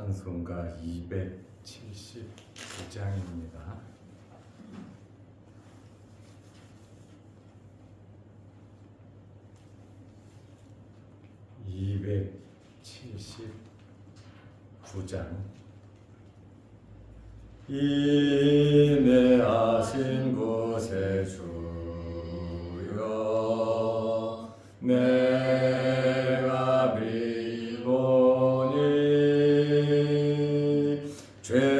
찬송가 279장입니다. (279장) 이내 아신 곳에 주 Czy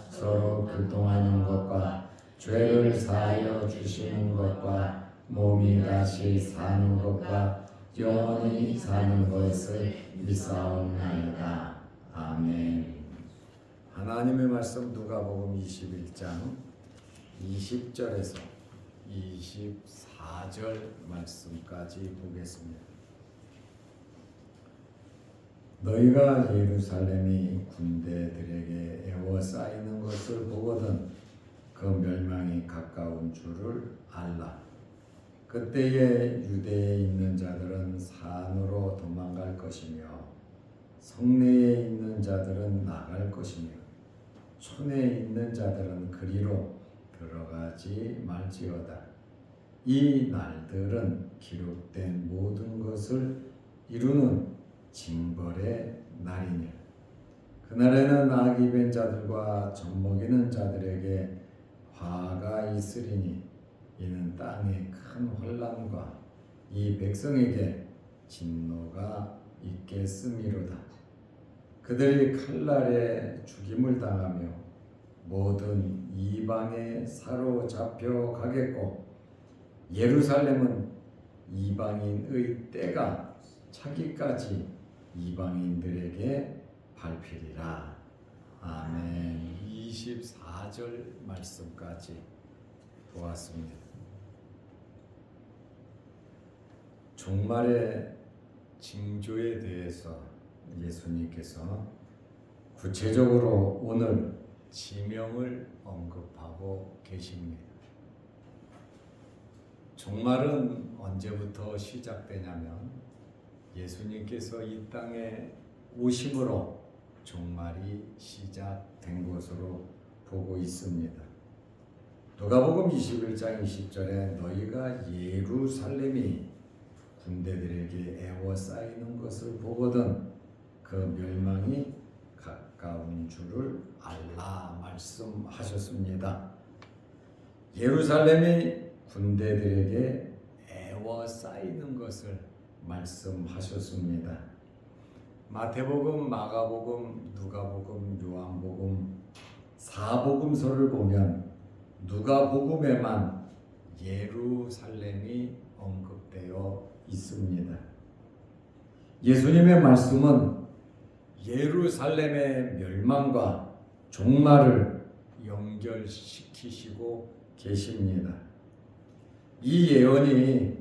서로 교통하는 것과 죄를 사하여 주시는 것과 몸이 다시 사는 것과 영원히 사는 것을 믿사옵나이다. 아멘. 하나님의 말씀 누가복음 21장 20절에서 24절 말씀까지 보겠습니다. 너희가 예루살렘이 군대들에게 에워싸이는 것을 보거든 그 멸망이 가까운 줄을 알라. 그때에 유대에 있는 자들은 산으로 도망갈 것이며 성내에 있는 자들은 나갈 것이며 촌에 있는 자들은 그리로 들어가지 말지어다. 이 날들은 기록된 모든 것을 이루는 징벌의 날이니 그날에는 아기 벤 자들과 젖먹이는 자들에게 화가 있으리니 이는 땅에 큰 혼란과 이 백성에게 진노가 있겠음이로다. 그들이 칼날에 죽임을 당하며 모든 이방에 사로잡혀 가겠고 예루살렘은 이방인의 때가 차기까지 이방인들에게 밟히리라. 아멘. 24절 말씀까지 보았습니다. 종말의 징조에 대해서 예수님께서 구체적으로 오늘 지명을 언급하고 계십니다. 종말은 언제부터 시작되냐면 예수님께서 이 땅에 오심으로 종말이 시작된 것으로 보고 있습니다. 누가복음 21장 20절에 너희가 예루살렘이 군대들에게 애워싸이는 것을 보거든 그 멸망이 가까운 줄을 알라 말씀하셨습니다. 예루살렘이 군대들에게 애워싸이는 것을 말씀하셨습니다. 마태복음, 마가복음, 누가복음, 요한복음 사복음서를 보면 누가복음에만 예루살렘이 언급되어 있습니다. 예수님의 말씀은 예루살렘의 멸망과 종말을 연결시키시고 계십니다. 이 예언이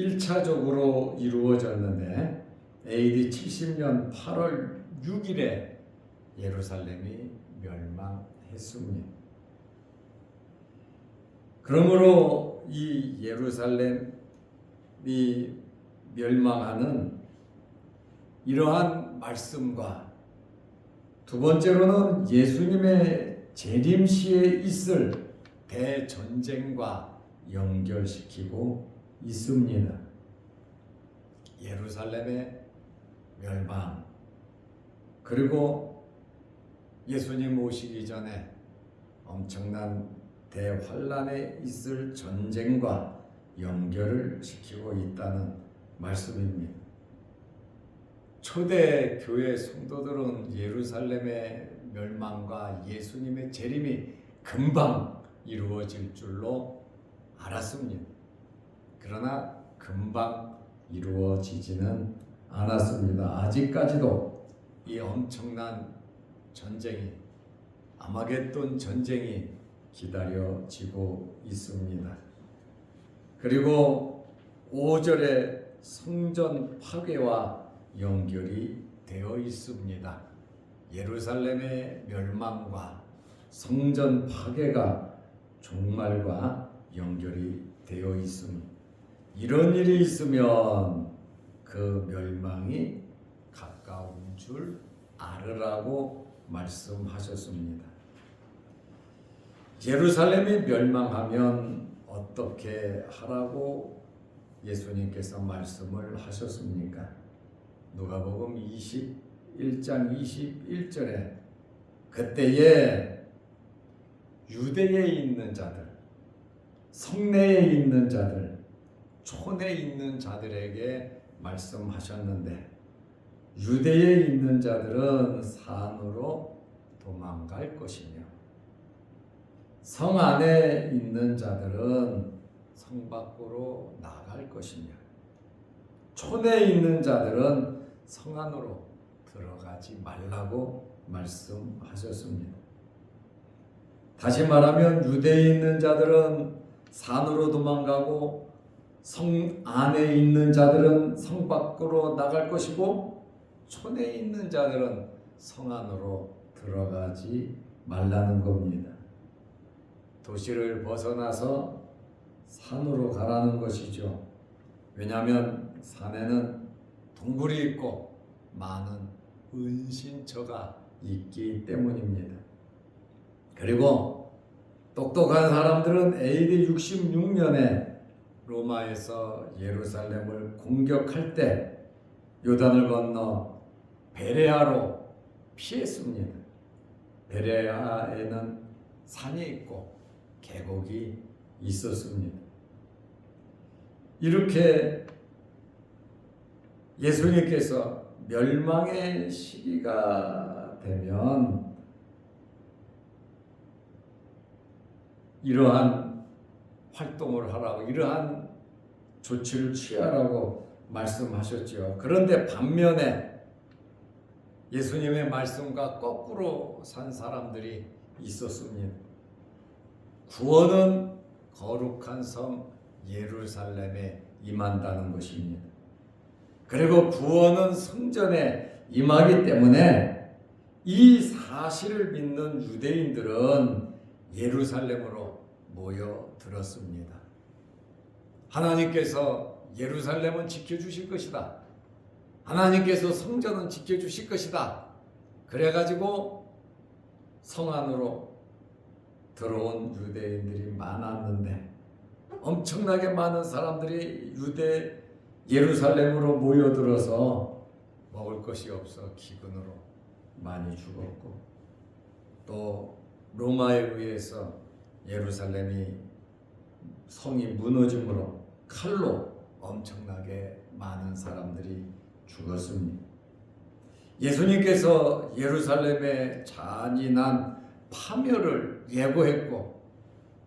1차적으로 이루어졌는데 AD 70년 8월 6일에 예루살렘이 멸망했습니다. 그러므로 이 예루살렘이 멸망하는 이러한 말씀과 두 번째로는 예수님의 재림 시에 있을 대전쟁과 연결시키고 있습니다. 예루살렘의 멸망 그리고 예수님 오시기 전에 엄청난 대환란에 있을 전쟁과 연결을 시키고 있다는 말씀입니다. 초대 교회 성도들은 예루살렘의 멸망과 예수님의 재림이 금방 이루어질 줄로 알았습니다. 그러나 금방 이루어지지는 않았습니다. 아직까지도 이 엄청난 전쟁이 아마겟돈 전쟁이 기다려지고 있습니다. 그리고 5절에 성전 파괴와 연결이 되어 있습니다. 예루살렘의 멸망과 성전 파괴가 종말과 연결이 되어 있습니다. 이런 일이 있으면 그 멸망이 가까운 줄 알으라고 말씀하셨습니다. 예루살렘이 멸망하면 어떻게 하라고 예수님께서 말씀을 하셨습니까? 누가복음 21장 21절에 그때에 유대에 있는 자들, 성내에 있는 자들, 촌에 있는 자들에게 말씀하셨는데 유대에 있는 자들은 산으로 도망갈 것이며 성 안에 있는 자들은 성 밖으로 나갈 것이며 촌에 있는 자들은 성 안으로 들어가지 말라고 말씀하셨습니다. 다시 말하면 유대에 있는 자들은 산으로 도망가고 성 안에 있는 자들은 성 밖으로 나갈 것이고 촌에 있는 자들은 성 안으로 들어가지 말라는 겁니다. 도시를 벗어나서 산으로 가라는 것이죠. 왜냐하면 산에는 동굴이 있고 많은 은신처가 있기 때문입니다. 그리고 똑똑한 사람들은 AD 66년에 로마에서 예루살렘을 공격할 때 요단을 건너 베레아로 피했습니다. 베레아에는 산이 있고 계곡이 있었습니다. 이렇게 예수님께서 멸망의 시기가 되면 이러한 활동을 하라고 이러한 조치를 취하라고 말씀하셨죠. 그런데 반면에 예수님의 말씀과 거꾸로 산 사람들이 있었습니다. 구원은 거룩한 성 예루살렘에 임한다는 것입니다. 그리고 구원은 성전에 임하기 때문에 이 사실을 믿는 유대인들은 예루살렘으로 모여들었습니다. 하나님께서 예루살렘은 지켜주실 것이다. 하나님께서 성전은 지켜주실 것이다. 그래가지고 성 안으로 들어온 유대인들이 많았는데 엄청나게 많은 사람들이 유대 예루살렘으로 모여들어서 먹을 것이 없어 기근으로 많이 죽었고 또 로마에 의해서 예루살렘이 성이 무너짐으로 칼로 엄청나게 많은 사람들이 죽었습니다. 예수님께서 예루살렘의 잔인한 파멸을 예고했고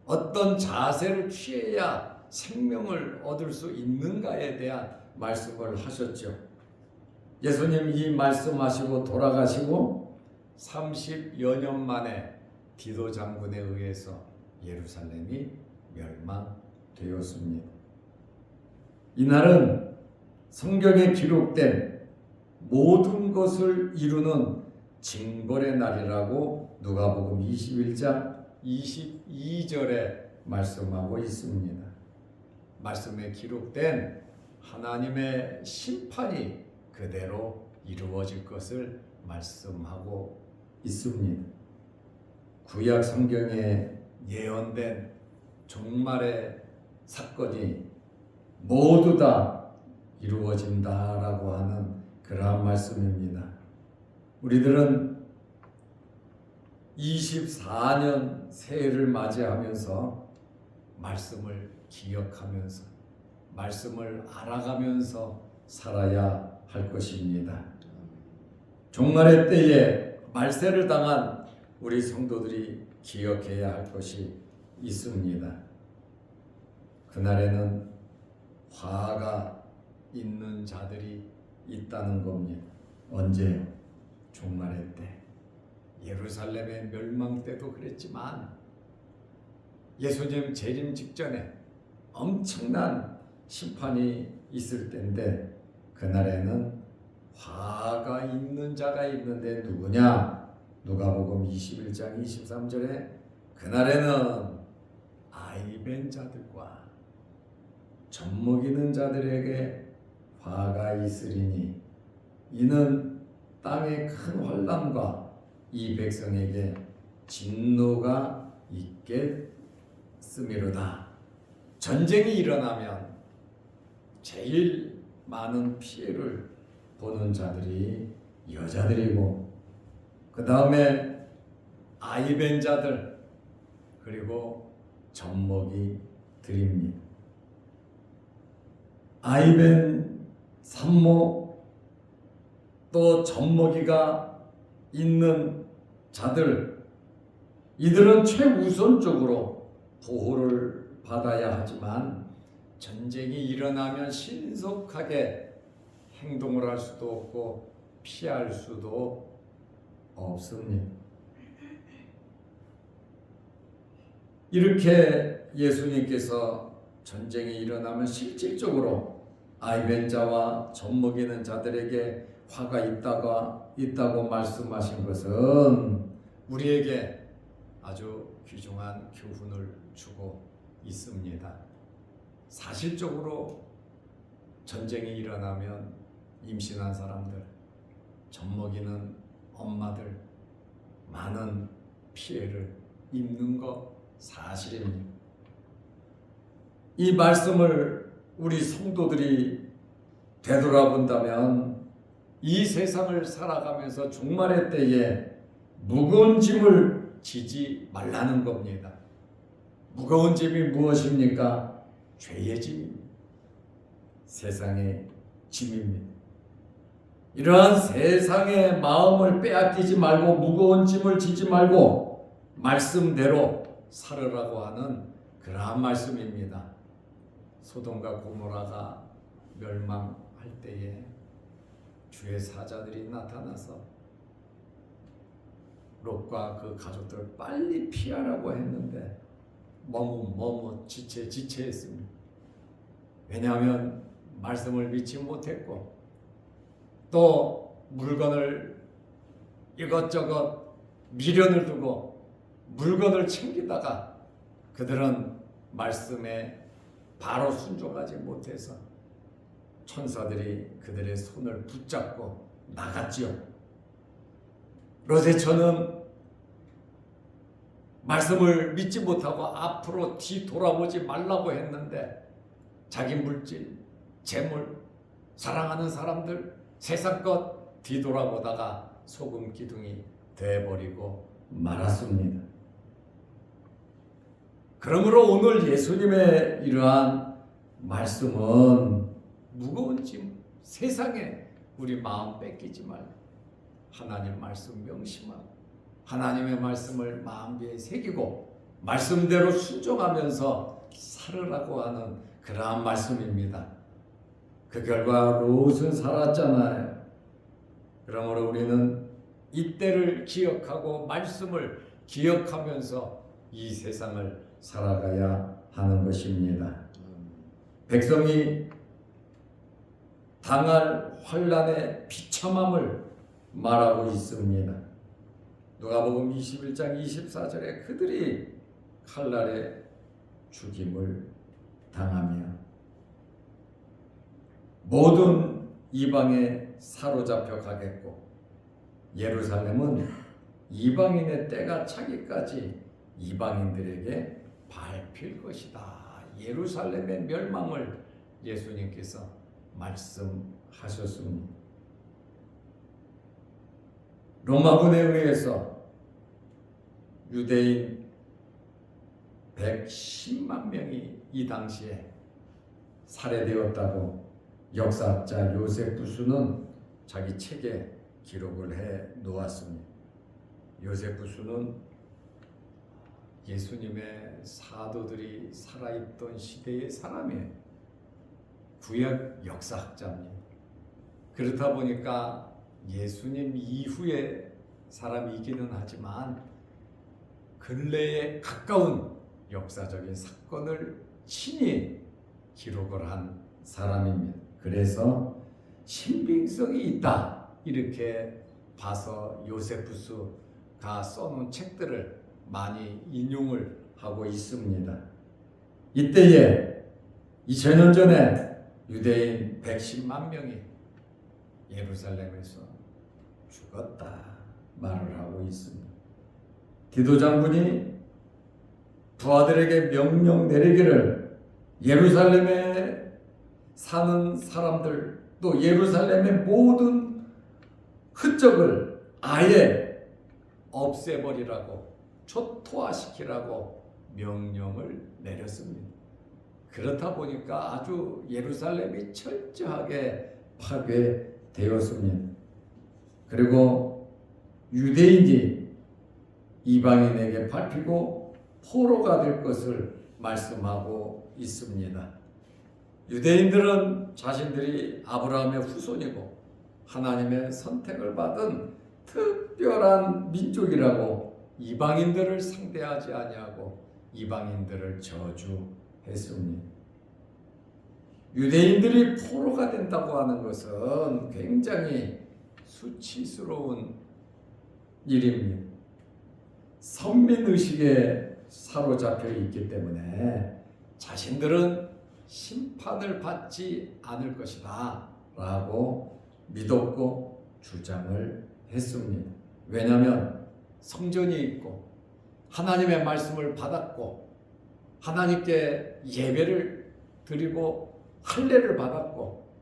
어떤 자세를 취해야 생명을 얻을 수 있는가에 대한 말씀을 하셨죠. 예수님 이 말씀하시고 돌아가시고 30여 년 만에 디도 장군에 의해서 예루살렘이 멸망되었습니다. 이날은 성경에 기록된 모든 것을 이루는 징벌의 날이라고 누가복음 21장 22절에 말씀하고 있습니다. 말씀에 기록된 하나님의 심판이 그대로 이루어질 것을 말씀하고 있습니다. 구약 성경에 예언된 종말의 사건이 모두 다 이루어진다라고 하는 그러한 말씀입니다. 우리들은 24년 새해를 맞이하면서 말씀을 기억하면서 말씀을 알아가면서 살아야 할 것입니다. 종말의 때에 말세를 당한 우리 성도들이 기억해야 할 것이 있습니다. 그날에는 화가 있는 자들이 있다는 겁니다. 언제요? 종말의 때. 예루살렘의 멸망 때도 그랬지만 예수님 재림 직전에 엄청난 심판이 있을 때인데 그날에는 화가 있는 자가 있는데 누구냐? 누가복음 21장 23절에 그날에는 아이 벤 자들과 젖먹이는 자들에게 화가 있으리니 이는 땅의 큰 환란과 이 백성에게 진노가 있겠음이로다. 전쟁이 일어나면 제일 많은 피해를 보는 자들이 여자들이고 그 다음에 아이벤 자들 그리고 젖먹이 들입니다. 아이벤 산모 또 젖먹이가 있는 자들 이들은 최우선적으로 보호를 받아야 하지만 전쟁이 일어나면 신속하게 행동을 할 수도 없고 피할 수도 없습니다. 이렇게 예수님께서 전쟁이 일어나면 실질적으로 아이벤 자와 젖먹이는 자들에게 화가 있다가 있다고 말씀하신 것은 우리에게 아주 귀중한 교훈을 주고 있습니다. 사실적으로 전쟁이 일어나면 임신한 사람들, 젖먹이는 엄마들 많은 피해를 입는 것 사실입니다. 이 말씀을 우리 성도들이 되돌아본다면 이 세상을 살아가면서 종말의 때에 무거운 짐을 지지 말라는 겁니다. 무거운 짐이 무엇입니까? 죄의 짐입니다. 세상의 짐입니다. 이러한 세상의 마음을 빼앗기지 말고 무거운 짐을 지지 말고 말씀대로 살으라고 하는 그러한 말씀입니다. 소돔과 고모라가 멸망할 때에 주의 사자들이 나타나서 롯과 그 가족들을 빨리 피하라고 했는데 머뭇 머뭇 지체 지체했습니다. 왜냐하면 말씀을 믿지 못했고 또 물건을 이것저것 미련을 두고 물건을 챙기다가 그들은 말씀에 바로 순종하지 못해서 천사들이 그들의 손을 붙잡고 나갔지요. 로제처는 말씀을 믿지 못하고 앞으로 뒤돌아보지 말라고 했는데 자기 물질, 재물, 사랑하는 사람들, 것 뒤돌아보다가 소금 기둥이 돼버리고 말았습니다. 그러므로 오늘 예수님의 이러한 말씀은 무거운 짐, 세상에 우리 마음 뺏기지 말고 하나님 말씀 명심하고 하나님의 말씀을 마음에 새기고 말씀대로 순종하면서 살으라고 하는 그러한 말씀입니다. 그 결과 롯은 살았잖아요. 그러므로 우리는 이때를 기억하고 말씀을 기억하면서 이 세상을 살아가야 하는 것입니다. 백성이 당할 환란의 비참함을 말하고 있습니다. 누가복음 21장 24절에 그들이 칼날에 죽임을 당하며 모든 이방에 사로잡혀 가겠고 예루살렘은 이방인의 때가 차기까지 이방인들에게 밟힐 것이다. 예루살렘의 멸망을 예수님께서 말씀하셨습니다. 로마군에 의해서 유대인 110만 명이 이 당시에 살해되었다고 역사학자 요세푸스는 자기 책에 기록을 해 놓았습니다. 요세푸스는 예수님의 사도들이 살아있던 시대의 사람이에요. 구약 역사학자입니다. 그렇다 보니까 예수님 이후의 사람이기는 하지만 근래에 가까운 역사적인 사건을 친히 기록을 한 사람입니다. 그래서 신빙성이 있다 이렇게 봐서 요세푸스가 써놓은 책들을 많이 인용을 하고 있습니다. 이때에 2000년 전에 유대인 110만 명이 예루살렘에서 죽었다 말을 하고 있습니다. 디도 장군이 부하들에게 명령 내리기를 예루살렘에 사는 사람들 또 예루살렘의 모든 흔적을 아예 없애버리라고 초토화시키라고 명령을 내렸습니다. 그렇다 보니까 아주 예루살렘이 철저하게 파괴되었습니다. 그리고 유대인이 이방인에게 밟히고 포로가 될 것을 말씀하고 있습니다. 유대인들은 자신들이 아브라함의 후손이고 하나님의 선택을 받은 특별한 민족이라고 이방인들을 상대하지 아니하고 이방인들을 저주했습니다. 유대인들이 포로가 된다고 하는 것은 굉장히 수치스러운 일입니다. 선민 의식에 사로잡혀 있기 때문에 자신들은 심판을 받지 않을 것이다 라고 믿었고 주장을 했습니다. 왜냐하면 성전이 있고 하나님의 말씀을 받았고 하나님께 예배를 드리고 할례를 받았고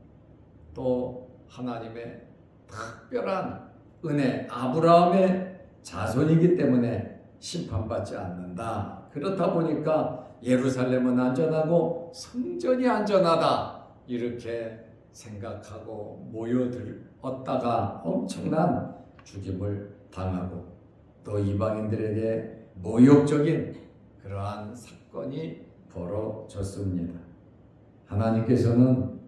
또 하나님의 특별한 은혜 아브라함의 자손이기 때문에 심판받지 않는다. 그렇다 보니까 예루살렘은 안전하고 성전이 안전하다. 이렇게 생각하고 모여들었다가 엄청난 죽임을 당하고 또 이방인들에게 모욕적인 그러한 사건이 벌어졌습니다. 하나님께서는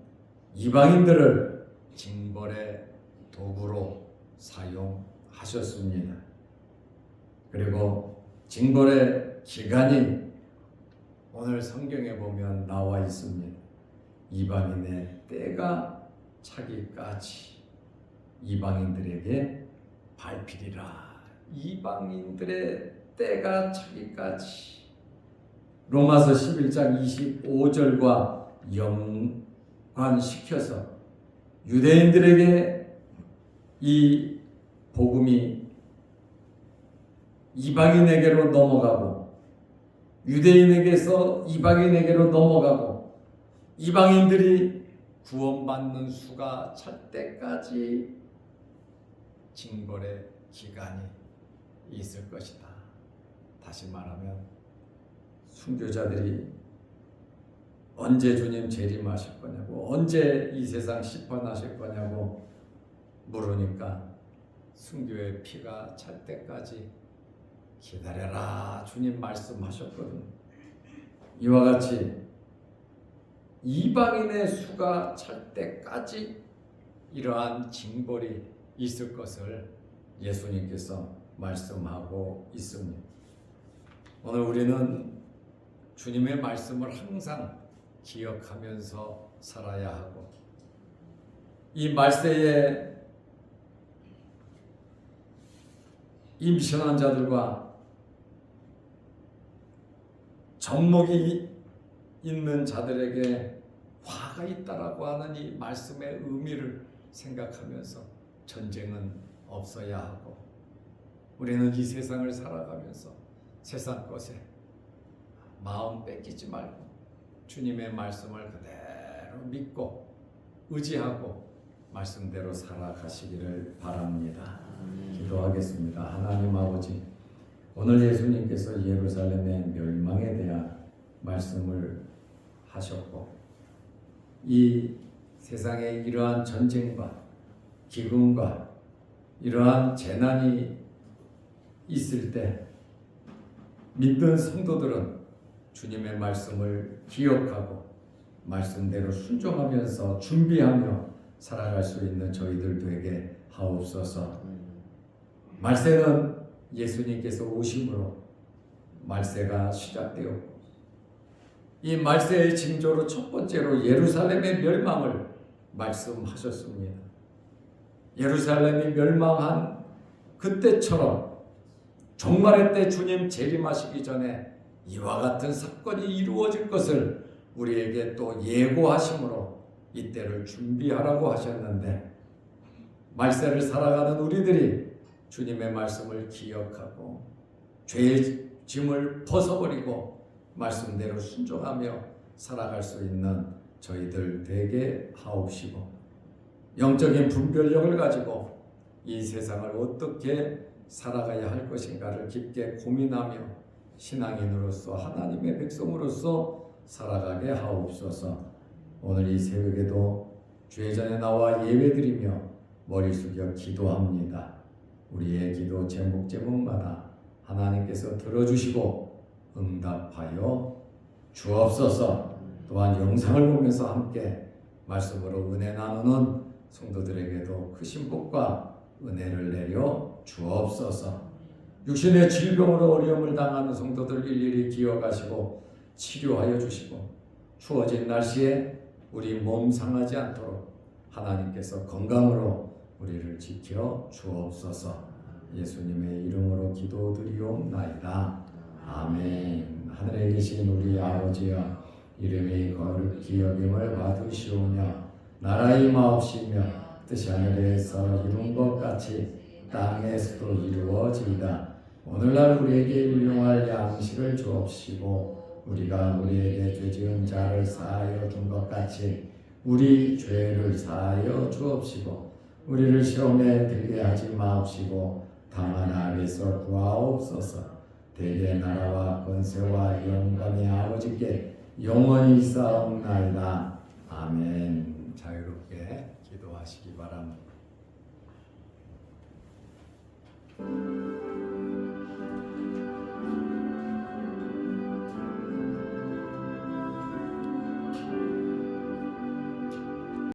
이방인들을 징벌의 도구로 사용하셨습니다. 그리고 징벌의 기간이 오늘 성경에 보면 나와 있습니다. 이방인의 때가 차기까지 이방인들에게 발필이라. 이방인들의 때가 차기까지. 로마서 11장 25절과 연관시켜서 유대인들에게 이 복음이 이방인에게로 넘어가고 유대인에게서 이방인에게로 넘어가고 이방인들이 구원받는 수가 찰 때까지 징벌의 기간이 있을 것이다. 다시 말하면 순교자들이 언제 주님 재림하실 거냐고 언제 이 세상 심판하실 거냐고 물으니까 순교의 피가 찰 때까지 기다려라 주님 말씀하셨거든. 이와 같이 이방인의 수가 찰 때까지 이러한 징벌이 있을 것을 예수님께서 말씀하고 있습니다. 오늘 우리는 주님의 말씀을 항상 기억하면서 살아야 하고 이 말세에 임신한 자들과 접목이 있는 자들에게 화가 있다라고 하는 이 말씀의 의미를 생각하면서 전쟁은 없어야 하고 우리는 이 세상을 살아가면서 세상 것에 마음 뺏기지 말고 주님의 말씀을 그대로 믿고 의지하고 말씀대로 살아가시기를 바랍니다. 기도하겠습니다. 하나님 아버지, 오늘 예수님께서 예루살렘의 멸망에 대한 말씀을 하셨고, 이 세상에 이러한 전쟁과 기근과 이러한 재난이 있을 때 믿는 성도들은 주님의 말씀을 기억하고 말씀대로 순종하면서 준비하며 살아갈 수 있는 저희들 되게 하옵소서. 말세는 예수님께서 오심으로 말세가 시작되었고 이 말세의 징조로 첫 번째로 예루살렘의 멸망을 말씀하셨습니다. 예루살렘이 멸망한 그때처럼 종말의 때 주님 재림하시기 전에 이와 같은 사건이 이루어질 것을 우리에게 또 예고하심으로 이때를 준비하라고 하셨는데 말세를 살아가는 우리들이 주님의 말씀을 기억하고 죄의 짐을 벗어버리고 말씀대로 순종하며 살아갈 수 있는 저희들 되게 하옵시고 영적인 분별력을 가지고 이 세상을 어떻게 살아가야 할 것인가를 깊게 고민하며 신앙인으로서 하나님의 백성으로서 살아가게 하옵소서. 오늘 이 새벽에도 주의 전에 나와 예배드리며 머리 숙여 기도합니다. 우리의 기도 제목 제목마다 하나님께서 들어주시고 응답하여 주옵소서. 또한 영상을 보면서 함께 말씀으로 은혜 나누는 성도들에게도 크신 복과 은혜를 내려 주옵소서. 육신의 질병으로 어려움을 당하는 성도들 일일이 기억하시고 치료하여 주시고 추워진 날씨에 우리 몸 상하지 않도록 하나님께서 건강으로 우리를 지켜 주옵소서. 예수님의 이름으로 기도드리옵나이다. 아멘. 하늘에 계신 우리 아버지여 이름이 거룩히 여김을 받으시오며 나라의 마옵시며 뜻이 하늘에서 이룬 것 같이 땅에서도 이루어지이다. 오늘날 우리에게 일용할 양식을 주옵시고 우리가 우리에게 죄지은 자를 사하여 준 것 같이 우리 죄를 사하여 주옵시고 우리를 시험에 들게 하지 마옵시고 다만 악에서 구하옵소서. 대개 나라와 권세와 영광이 아버지께 영원히 싸움나이다. 아멘. 자유롭게 기도하시기 바랍니다.